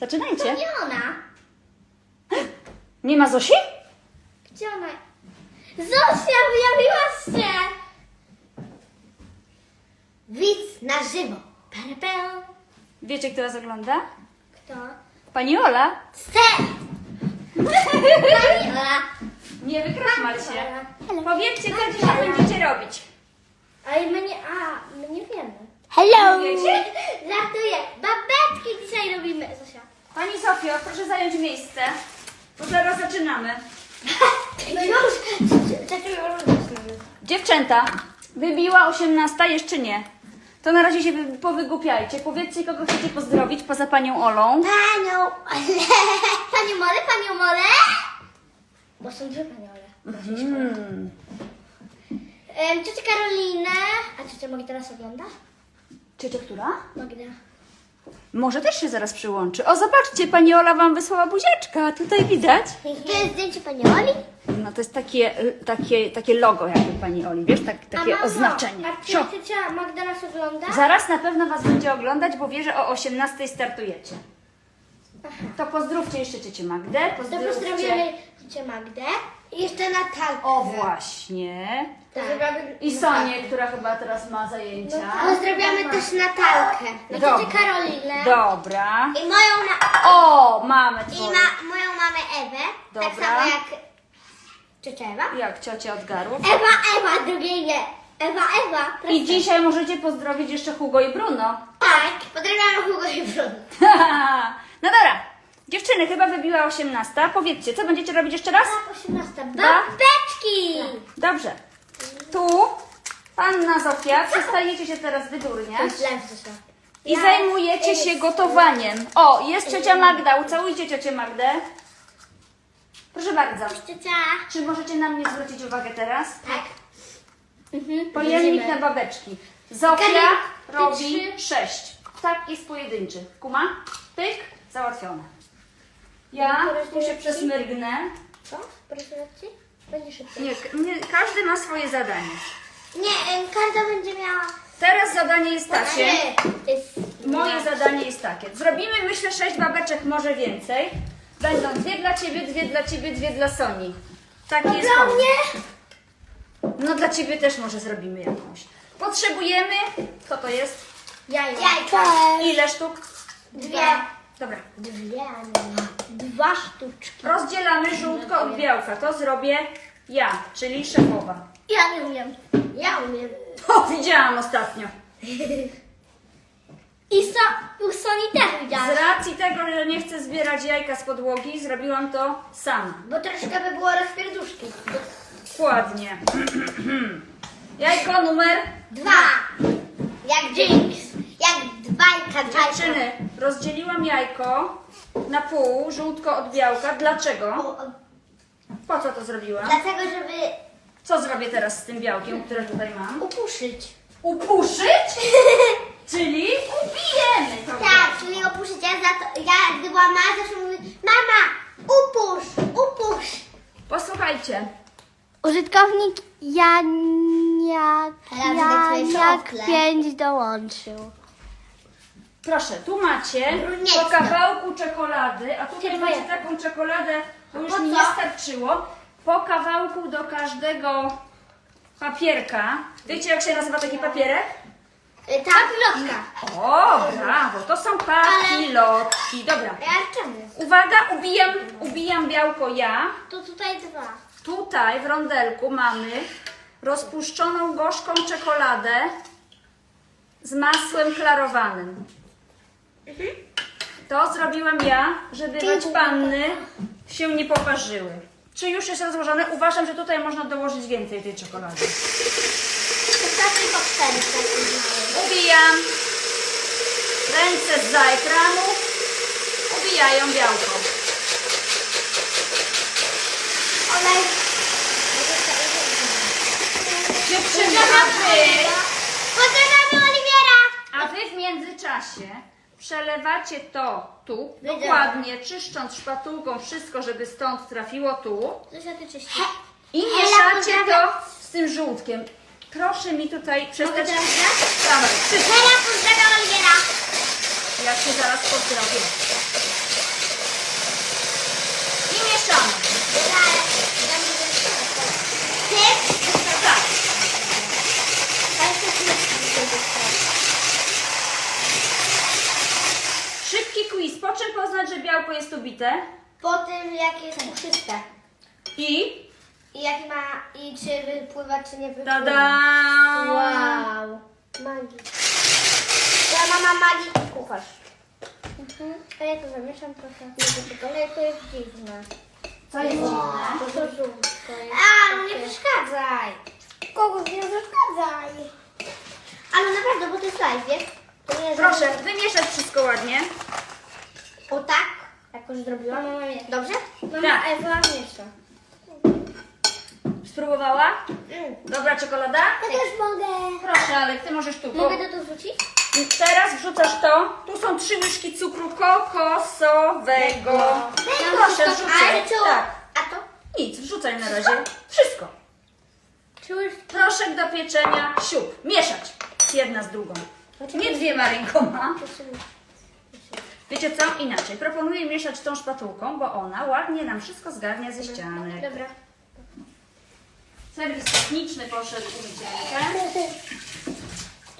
Zaczynajcie. Gdzie ona? Nie ma Zosi? Gdzie ona? Zosia, wyjawiłaś się! Widz na żywo. Perepę. Wiecie, kto was ogląda? Kto? Pani Ola. Ste! Pani Ola. Nie wykraszmal się. Hello. Powiedzcie, co dzisiaj będziecie robić. Ale my nie, a, my nie wiemy. Hello. Wiecie? Żartuję. Babetki dzisiaj robimy. Zosia. Pani Sofio, proszę zająć miejsce, bo zaraz zaczynamy. No już. Zaczynamy nawet. Dziewczęta, wybiła 18, jeszcze nie. To na razie się wy- powygłupiajcie. Powiedzcie, kogo chcecie pozdrowić poza panią Olą. Panią Ole. Panią Ole, panią Ole. Bo są dwie panie Ole. Hmm. Um, ciocię Karolinę. A ciocia Magda nas ogląda? Ciocia, która? Magda. Może też się zaraz przyłączy. O, zobaczcie, pani Ola wam wysłała buziaczka. Tutaj widać. To jest zdjęcie pani Oli? No to jest takie, takie, takie logo jakby pani Oli, wiesz, tak, takie mamo, oznaczenie. A Sio. ciocia Magda nas ogląda? Zaraz na pewno was będzie oglądać, bo wie, że o 18 startujecie. To pozdrówcie jeszcze ciocię Magdę. To Pozdrówcie... pozdrawiamy ciocię Magdę. I jeszcze Natalkę. O właśnie. Pozdrawiamy I Sonię, która chyba teraz ma zajęcia. Pozdrawiamy też Natalkę. Na Dobra. ciocię Karolinę. Dobra. I moją. O, mamy I ma... moją mamę Ewę. Tak Dobra. samo jak ciocia Ewa. Jak ciocia od garów. Ewa, Ewa, drugiej nie. Ewa, Ewa. I dzisiaj możecie pozdrowić jeszcze Hugo i Bruno. Tak, pozdrawiamy Hugo i Bruno. no dobra. Dziewczyny, chyba wybiła 18. Powiedzcie, co będziecie robić jeszcze raz? Tak, 18. Babeczki! Dobrze. Tu Panna Zofia, przestajecie się teraz to i zajmujecie się gotowaniem. O, jest ciocia Magda. Ucałujcie ciocię Magdę. Proszę bardzo. Czy możecie na mnie zwrócić uwagę teraz? Tak. Mhm. Pojemnik na babeczki. Zofia robi sześć. Tak jest pojedynczy. Kuma? Pyk, załatwione. Ja tu się przesmyrgnę. Co? Proszę ci? Będzie szybciej. Nie, nie, każdy ma swoje zadanie. Nie, em, każda będzie miała... Teraz zadanie jest takie. Trzy. To jest... Moje zadanie jest takie. Zrobimy, myślę, sześć babeczek, może więcej. Będą dwie dla ciebie, dwie dla ciebie, dwie dla Soni. Taki jest Dla pomysł. mnie? No dla ciebie też może zrobimy jakąś. Potrzebujemy. Co to jest? Jajka. Jajka. Ile sztuk? Dwie. Dobra. Dwie. Dwa sztuczki. Rozdzielamy żółtko od białka. To zrobię ja, czyli szefowa. Ja nie umiem. Ja umiem. O, widziałam ostatnio. I so, u Soni też Z racji tego, że nie chcę zbierać jajka z podłogi, zrobiłam to sama. Bo troszkę by było rozpierduszki. Dokładnie. Jajko numer Dwa. Jak Jinx. Jak dwajka. Dziewczyny, rozdzieliłam jajko na pół, żółtko od białka. Dlaczego? O, o, Po co to zrobiłam? Dlatego, żeby Co zrobię teraz z tym białkiem, które tutaj mam? upuszyć. Upuszyć? Czyli ubijemy to Tak, czyli opuszyć. Ja, za to, ja gdy była mała, zawsze mówię, mama, upusz, upusz. Posłuchajcie. Użytkownik Janiak, Ja widzę twoje Janiak szofle. 5 dołączył. Proszę, tu macie po kawałku czekolady, a tutaj Ty macie taką czekoladę, to już po mi co? nie starczyło. Po kawałku do każdego papierka. Wiecie jak się nazywa taki papierek? Y, Ta pilotka. O, brawo, to są papilotki. Dobra. Ja czemu? Uwaga, ubijam, ubijam białko ja. To tutaj dwa. Tutaj w rondelku mamy rozpuszczoną gorzką czekoladę z masłem klarowanym. To zrobiłam ja, żeby panny się nie poparzyły. Czy już jest rozłożone? Uważam, że tutaj można dołożyć więcej tej czekolady. Małe. Ubijam. Ręce za ekranu. Ubijają białko. Olej. Dziewczyny, a wy, Pozdrawiamy Oliwiera. a wy w międzyczasie przelewacie to tu, Wiedziałam. dokładnie czyszcząc szpatułką wszystko, żeby stąd trafiło tu Zosia, ty czyści. i mieszacie to z tym żółtkiem. Proszę mi tutaj Mogę przestać... teraz grać? Dawaj. Hela, pozdrawiam. Ja się zaraz pozdrowię. białko jest ubite? Po tym, jakie jest puszyste. I... I jak ma, i czy wypływa, czy nie wypływa. Tada! Wow. Magii. Ja mama magii kucharz. Mhm. A ja to zamieszam trochę. Ale to jest dziwne. Co jest dziwne? To to żółtko jest. A, no nie przeszkadzaj. Kogo nie przeszkadzaj. Ale naprawdę, bo to jest live, wiesz? To nie jest Proszę, wymieszać wszystko ładnie. O tak? Jak już zrobiłam? Dobrze? Mama Tak. Ewa miesza. Spróbowała? Mm. Dobra czekolada? Ja też mogę. Proszę, Alek, ty możesz tu. Bo Mogę to tu wrzucić? teraz wrzucasz to. Tu są trzy łyżki cukru kokosowego. Proszę, wrzucaj. co? Tak. A to? Nic, wrzucaj na razie. Wszystko. Już Proszek do pieczenia, siup. Mieszać. Jedna z drugą. Nie dwiema rękoma. Wiecie co? Inaczej. Proponuję mieszać tą szpatułką, bo ona ładnie nam wszystko zgarnia ze ścianek. Dobra. Serwis techniczny poszedł.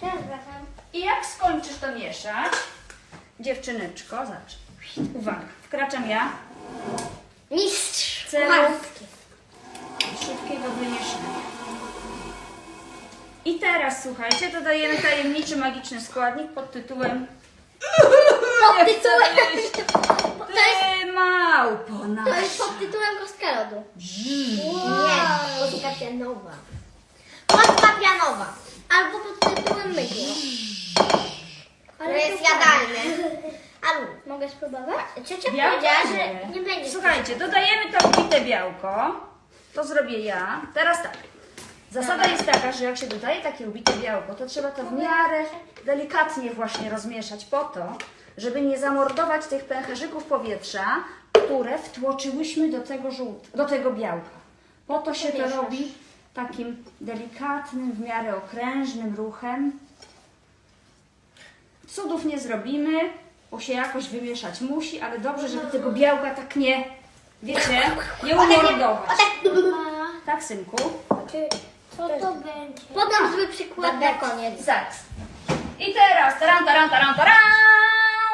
Teraz wracam. I jak skończysz to mieszać, dziewczyneczko, zacznij. Uwaga, wkraczam ja Mistrz. w celu kucharski. szybkiego wymieszania. I teraz słuchajcie, dodajemy tajemniczy magiczny składnik pod tytułem Pod tytułem. To jest, Ty małpo to jest nasza. pod tytułem kostka lodu. Mm. Nie, kostka pianowa. Kostka pianowa. Albo pod tytułem mydło. To jest jadalne. Alu, mogę spróbować? Ciocia Białko? powiedziała, że Nie. będzie. Słuchajcie, dodajemy to ubite białko. To zrobię ja. Teraz tak. Zasada jest taka, że jak się dodaje takie ubite białko, to trzeba to w miarę delikatnie właśnie rozmieszać po to, żeby nie zamordować tych pęcherzyków powietrza, które wtłoczyłyśmy do tego, żółt, do tego białka. Po to się to robi takim delikatnym, w miarę okrężnym ruchem. Cudów nie zrobimy, bo się jakoś wymieszać musi, ale dobrze, żeby tego białka tak nie, wiecie, nie umordować. O tak. Tak, synku? Co to będzie? Podam zły przykład na koniec. Zaraz. I teraz, taran, taran, taran, taran!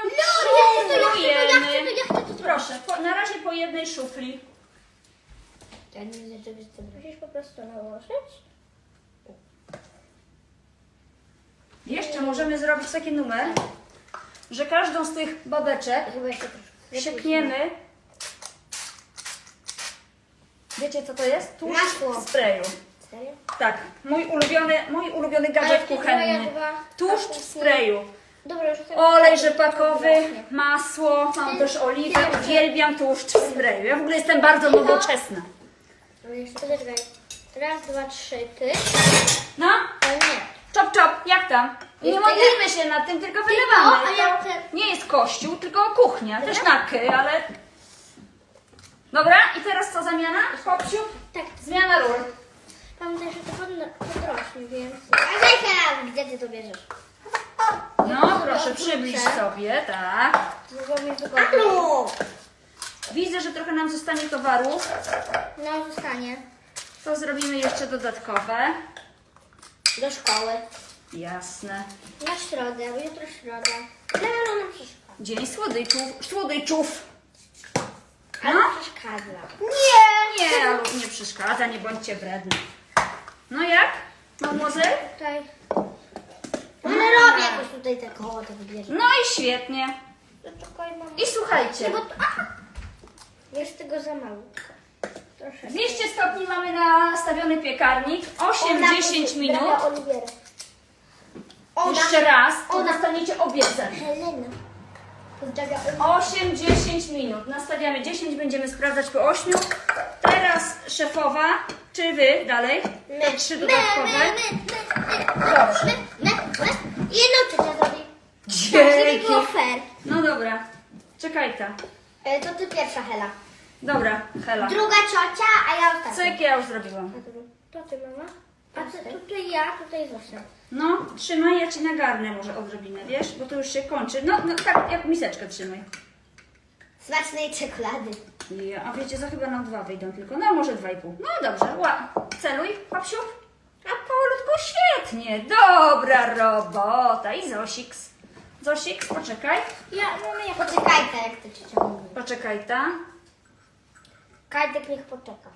No, ja chcę to, ja chcę to, ja chcę to, ja chcę to. Proszę, po, na razie po jednej szufli. Ja nie widzę czegoś co Musisz po prostu nałożyć. Jeszcze możemy zrobić taki numer, że każdą z tych babeczek Chyba jeszcze troszkę. siekniemy. Wiecie co to jest? Tłuszcz Masło. w sprayu. Serio? Tak, mój ulubiony, mój ulubiony Ale gadżet ty kuchenny. była- Tłuszcz w sprayu. Dobra, już tak- Olej rzepakowy, masło, mam też oliwę, uwielbiam tłuszcz w sprayu. Ja w ogóle jestem bardzo nowoczesna. Ale jeszcze poczekaj. Raz, dwa, trzy, ty. No, Ale nie. czop czop, jak tam? Nie modlimy się nad tym, tylko wylewamy. a ja To chcę- nie jest kościół, tylko kuchnia, też naky, ale... Dobra, i teraz co zamiana? Popsiu? Tak, Zmiana ról. Że to pod- podrośnie, więc... A Zajka, gdzie ty to bierzesz? No, proszę, przybliż sobie, tak. Mogło mi wygodnie. Widzę, że trochę nam zostanie towaru. No, zostanie. To zrobimy jeszcze dodatkowe. Do szkoły. Jasne. Na środę, bo jutro środa. Przeszkadza. Dzień słodyczów. Słodyczów. Ale No? przeszkadza. Nie, nie, Alu, nie przeszkadza, nie bądźcie wredni. No jak? Mademoiselle? Tutaj. Ale robię jakoś tutaj te koło, to wybierze. No i świetnie. I słuchajcie, Nie, bo to... Aha! Jest tego za mało. Troszkę. 200 stopni mamy nastawiony piekarnik, 8-10 minut. Jeszcze raz, to dostaniecie obiecać. Helena. Pozdrawia 8-10 minut. Nastawiamy 10, będziemy sprawdzać po 8. Teraz szefowa, czy wy dalej? Te trzy dodatkowe. Dobrze. My, my. I jedną trzecia zrobi. Dzięki. Żeby było fair. No dobra, czekaj ta. E, to ty pierwsza, Hela. Dobra, Hela. Druga ciocia, a ja ostatnia. Cyk, ja już zrobiłam. To ty, mama? A ty, tutaj ja, tutaj Zosia. No, trzymaj, ja ci nagarnę może odrobinę, wiesz? Bo to już się kończy. No, no tak, jak miseczkę trzymaj. Smacznej czekolady. Ja, a wiecie co, chyba nam dwa wyjdą tylko. No, może dwa i pół. No dobrze, ła. Celuj, papsiu. A powolutku, świetnie. Dobra robota. I Zosiks. Zosik, poczekaj. Ja, mamy jak... Poczekaj, tak jak to ciocia mówi. Poczekaj, ta. Kajtek niech poczeka.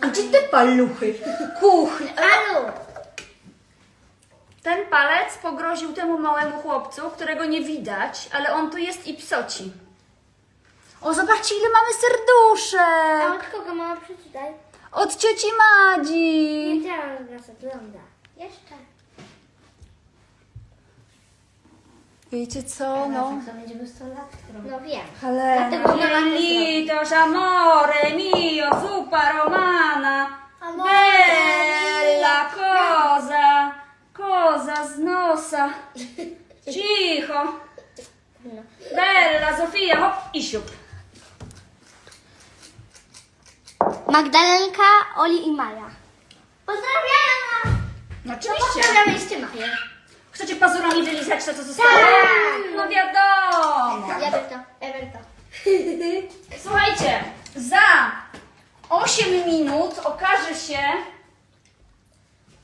A gdzie te paluchy? Kuchnia. Alu! Ten palec pogroził temu małemu chłopcu, którego nie widać, ale on tu jest i psoci. O, zobaczcie, ile mamy A serduszek! od kogo mama przeczytaj? Od cioci Madzi. Nie widziałam, jak nas ogląda. Jeszcze. Wiecie co, no? To będziemy 100 lat. No wiem. Helena, Dlatego nie amore mio, zupa romana, Amore bella cosa, cosa z nosa. Cicho. No. Bella Sofia, hop i siup. Magdalenka, Oli i Maja. Pozdrawiam! No No oczywiście. pozdrawiam jeszcze Maję. Chcecie pazurami wylizać to, co zostało? Tak. No wiadomo. Eberto, Eberto. Słuchajcie, za 8 minut okaże się,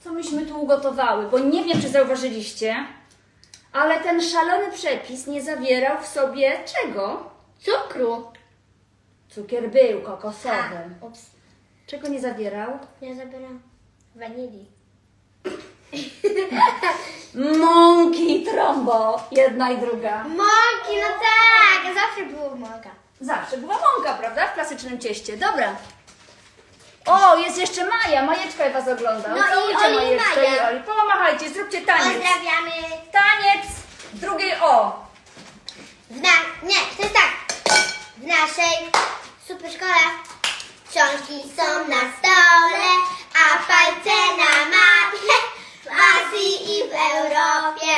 co myśmy tu ugotowały, bo nie wiem, czy zauważyliście, ale ten szalony przepis nie zawierał w sobie czego? Cukru. Cukier był kokosowy. Ups. Czego nie zawierał? Ja zabieram wanilii. Mąki i trombo, jedna i druga. Mąki, no tak! Zawsze było mąka. Zawsze była mąka, prawda? W klasycznym cieście. Dobra. O, jest jeszcze Maja. Majeczka was ogląda. No i Oli i Majeczkę Maja. i Oli. Pomachajcie, zróbcie taniec. Pozdrawiamy. Taniec drugiej O. W na... Nie, to jest tak. W naszej superszkole książki są na stole, a palce na mapie w Azji i w Europie.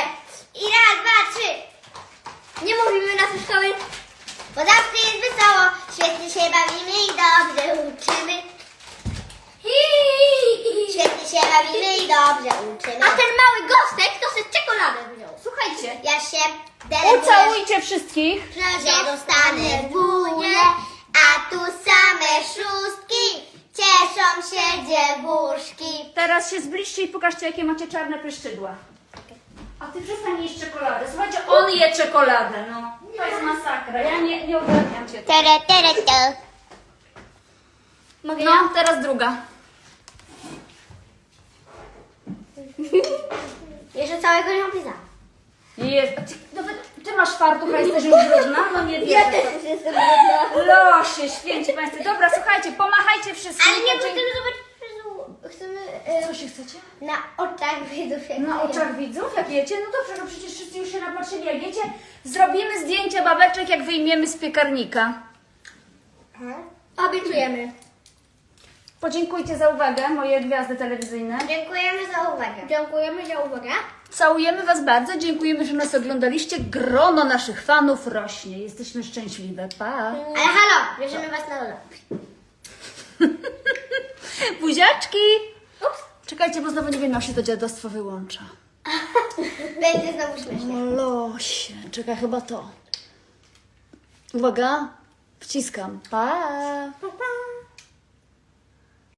I raz, dwa, trzy. Nie mówimy naszej szkoły, bo zawsze jest wesoło. Świetnie się bawimy i dobrze uczymy. Świetnie się bawimy i dobrze uczymy. A ten mały gostek to sobie czekoladę wziął. Słuchajcie. Ja się denerwuję, Ucałujcie wszystkich. że dostanę dwóje, a tu same szóstki. Cieszą się dziewuszki. Teraz się zbliżcie i pokażcie, jakie macie czarne pyszczydła. A ty przestań jeść czekoladę. Słuchajcie, on je czekoladę, no. To jest masakra. Ja nie, nie ogarniam cię. Tere, tere, tere. Mogę No, teraz druga. Jeszcze całego nie opisałam. Jest. a Ty, nawet ty masz fartuch, a jesteś już brudna? No nie wiem. też jestem brudna. Losie, święci państwo. Dobra, słuchajcie, pomachajcie wszystkim. Ale nie, bo Znaczy- chcemy zobaczyć Chcemy e, Co się chcecie? na oczach widzów. jak Na to oczach widzów, jak jecie? No dobrze, no przecież wszyscy już się napatrzyli. Jak jecie, zrobimy zdjęcia babeczek, jak wyjmiemy z piekarnika. Aha. Obiecujemy. Podziękujcie za uwagę, moje gwiazdy telewizyjne. Dziękujemy za uwagę. Dziękujemy za uwagę. Całujemy Was bardzo, dziękujemy, że nas oglądaliście. Grono naszych fanów rośnie. Jesteśmy szczęśliwe. Pa! Ale halo, bierzemy was na dole. Buziaczki! Ups. Czekajcie, bo znowu nie wiem, jak się to dziadostwo wyłącza. Będzie znowu śmiesznie. O losie. Czekaj, chyba to. Uwaga. Wciskam. Pa!